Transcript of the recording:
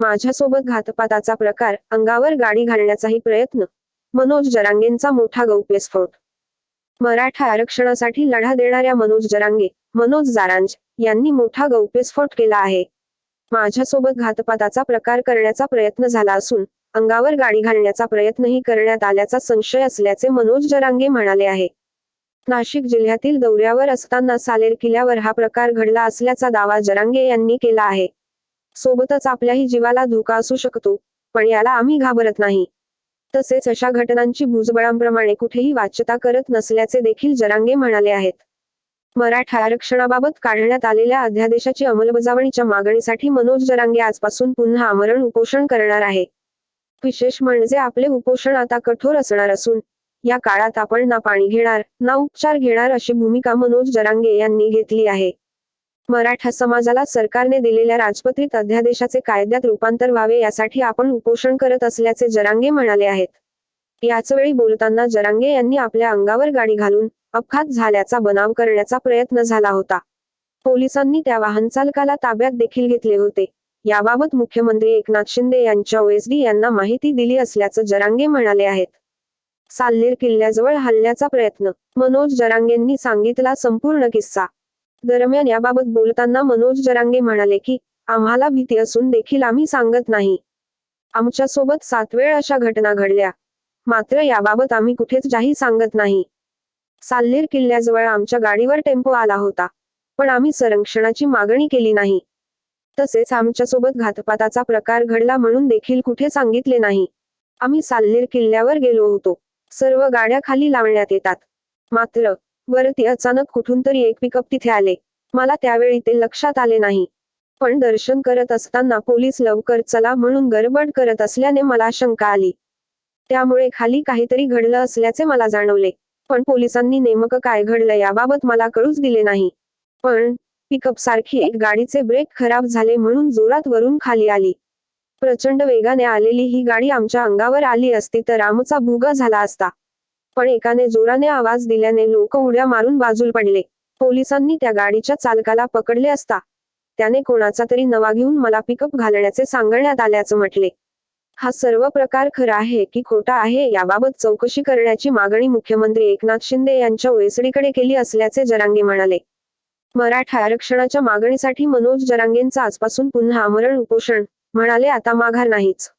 माझ्यासोबत घातपाताचा प्रकार अंगावर गाडी घालण्याचाही प्रयत्न. मनोज जरांगेंचा मोठा गौप्यस्फोट मराठा आरक्षणासाठी लढा देणाऱ्या मनोज जरांगे मनोज जारांज यांनी मोठा गौप्यस्फोट केला आहे. माझ्यासोबत घातपाताचा प्रकार करण्याचा प्रयत्न झाला असून अंगावर गाडी घालण्याचा प्रयत्नही करण्यात आल्याचा संशय असल्याचे मनोज जरांगे म्हणाले आहे. नाशिक जिल्ह्यातील दौऱ्यावर असताना सालेर किल्ल्यावर हा प्रकार घडला असल्याचा दावा जरांगे यांनी केला आहे. सोबतच आपल्याही जीवाला धोका असू शकतो पण याला आम्ही घाबरत नाही. तसेच अशा घटनांची भुजबळांप्रमाणे कुठेही वाच्यता करत नसल्याचे देखील जरांगे म्हणाले आहेत. मराठा आरक्षणाबाबत काढण्यात आलेल्या अध्यादेशाची अंमलबजावणीच्या मागणीसाठी मनोज जरांगे आजपासून पुन्हा आमरण उपोषण करणार आहे. विशेष म्हणजे आपले उपोषण आता कठोर असणार असून या काळात आपण ना पाणी घेणार ना उपचार घेणार अशी भूमिका मनोज जरांगे यांनी घेतली आहे. मराठा समाजाला सरकारने दिलेल्या राजपत्रित अध्यादेशाचे कायद्यात रूपांतर व्हावे यासाठी आपण उपोषण करत असल्याचे जरांगे म्हणाले आहेत. याचवेळी बोलताना जरांगे यांनी आपल्या अंगावर गाडी घालून अपघात झाल्याचा बनाव करण्याचा प्रयत्न झाला होता. पोलिसांनी त्या वाहन चालकाला ताब्यात देखील घेतले होते. याबाबत मुख्यमंत्री एकनाथ शिंदे यांच्या ओएसडी यांना माहिती दिली असल्याचं जरांगे म्हणाले आहेत. साल्लेर किल्ल्याजवळ हल्ल्याचा प्रयत्न मनोज जरांगेंनी सांगितला संपूर्ण किस्सा. दरम्यान याबाबत बोलताना मनोज जरांगे म्हणाले की आम्हाला भीती असून देखील आम्ही सांगत नाही. आमच्यासोबत सात वेळ अशा घटना घडल्या. मात्र याबाबत आम्ही कुठेच जाही सांगत नाही. साल्लेर किल्ल्याजवळ आमच्या गाडीवर टेम्पो आला होता. पण आम्ही संरक्षणाची मागणी केली नाही. तसेच आमच्यासोबत घातपाताचा प्रकार घडला म्हणून देखील कुठे सांगितले नाही. आम्ही साल्लेर किल्ल्यावर गेलो होतो. सर्व गाड्या खाली लावण्यात येतात. मात्र वरती अचानक कुठून तरी एक पिकअप तिथे आले. मला त्यावेळी ते लक्षात आले नाही. पण दर्शन करत असताना पोलीस लवकर चला म्हणून गडबड करत असल्याने मला शंका आली. त्यामुळे खाली काहीतरी घडलं असल्याचे मला जाणवले. पण पोलिसांनी नेमकं काय घडलं याबाबत मला कळूच दिले नाही. पण पिकअप सारखी एक गाडीचे ब्रेक खराब झाले म्हणून जोरात वरून खाली आली. प्रचंड वेगाने आलेली ही गाडी आमच्या अंगावर आली असती तर आमचा भुगा झाला असता. पण एकाने जोराने आवाज दिल्याने लोक उड्या मारून बाजूला पडले. पोलिसांनी त्या गाडीच्या चालकाला पकडले असता त्याने कोणाचा तरी नवा घेऊन मला पिकअप घालण्याचे सांगण्यात आल्याचं म्हटले. हा सर्व प्रकार खरा आहे की खोटा आहे याबाबत चौकशी करण्याची मागणी मुख्यमंत्री एकनाथ शिंदे यांच्या ओएसडीकडे केली असल्याचे जरांगे म्हणाले. मराठा आरक्षणाच्या मागणीसाठी मनोज जरांगेंचा आजपासून पुन्हा आमरण उपोषण म्हणाले आता माघार नाहीच.